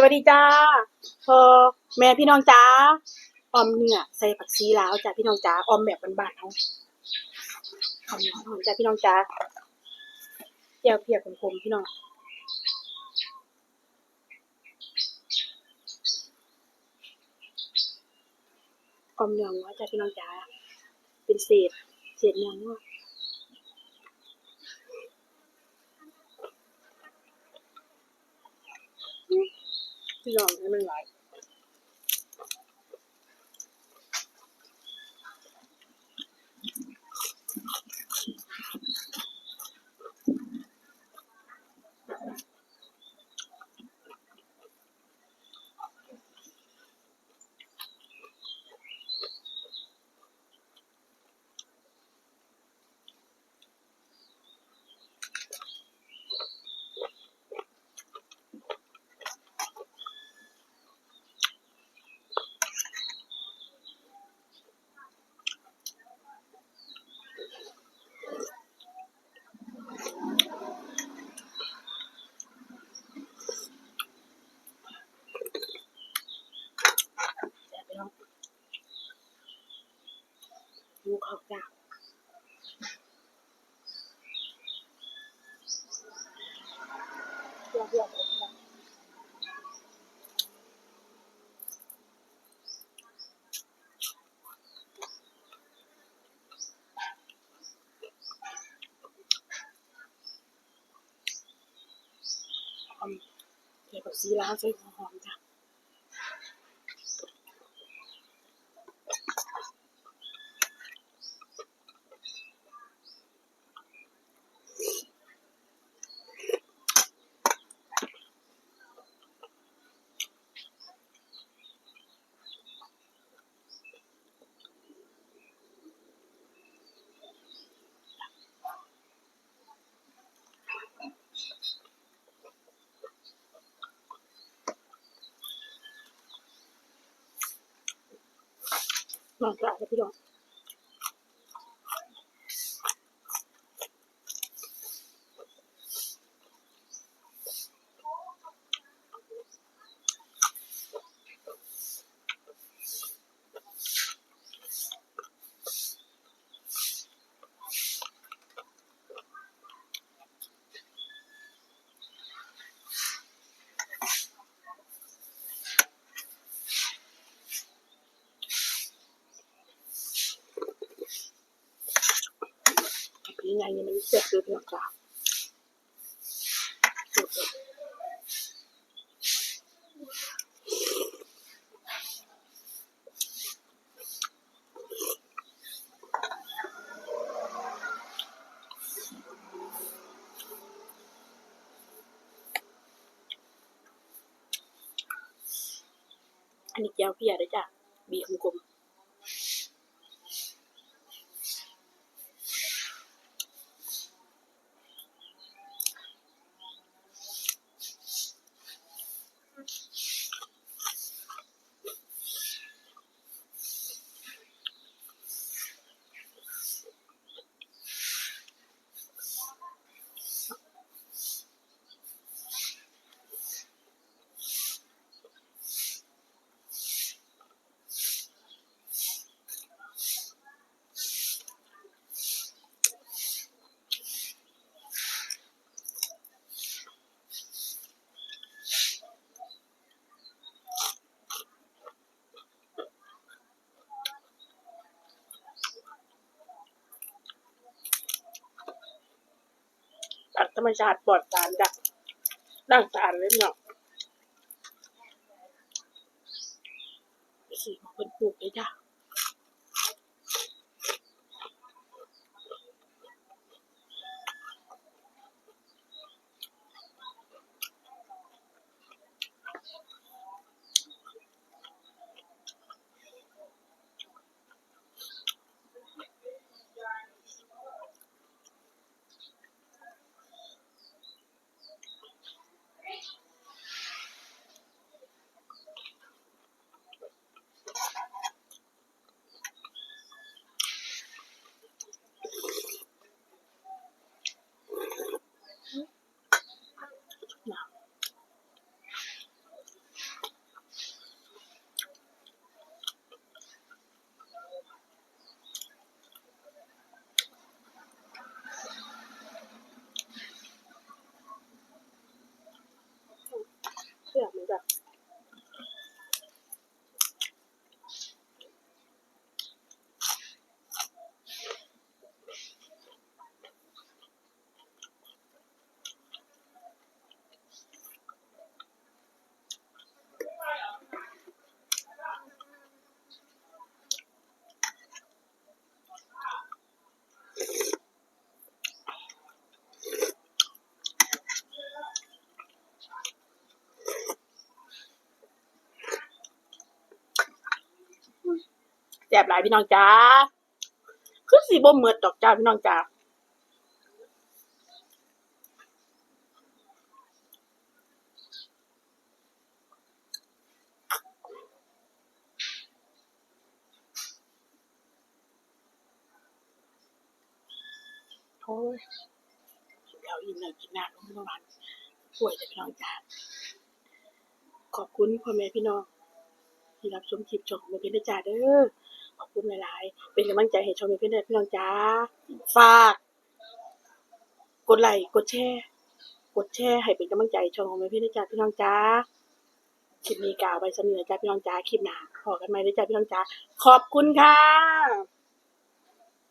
สวัสดีจ้าพอแม่พี่น้องจ้าออมเนื้อใส่ผักชีลาวจ้าพี่น้องจ้าออมแบบบานๆเฮาออมน้อหอมจ้าพี่น้องจ้าเจียวเพียกคมๆพี่น้องออมเนื้อหัวจ้าพี่น้องจ้าเป็นเศษเศษเนื้อหัว พี่น้องให้มันหลาย แซ่บไปน้องดูข้าวจ้าเพื่อเพื่อผมจ้ะหอม เกี่ยวกับ ซีร้านใส่ หัวหอมจ้ะลองกระเลยพี่น้องพี่ไมันเสร็จเลยพี่น้องจ้าอันนี้แก้วพียด้จ้ะบีกลมๆ จากธรรมชาติปลอดสารจากร่างสารเลยเนาะสีมันเป็นปลูกเลยจ้ะ แซ่บหลายพี่น้องจ้าคือสิบ่เหมือดดอกจ้าพี่น้องจ้าโอ้ยกินข้าวอิ่มแล้วกินหน้ำลงมาหวานป่วยจะพี่น้องจ้าขอบคุณพ่อแม่พี่น้องที่รับชมคลิปช่องแม่เพ็ญได้จ้าเด้อ ขอบคุณหลายๆ เป็นกำลังใจให้ช่องแม่เพ็ญได้พี่น้องจ้า ฝาก กดไลค์ กดแชร์ กดแชร์ให้เป็นกำลังใจช่องของแม่เพ็ญได้จ้าพี่น้องจ้า คลิปนี้กล่าวไปสำเนียจ้าพี่น้องจ้า คลิปหน้าพอกันไหมได้จ้าพี่น้องจ้า ขอบคุณค่ะ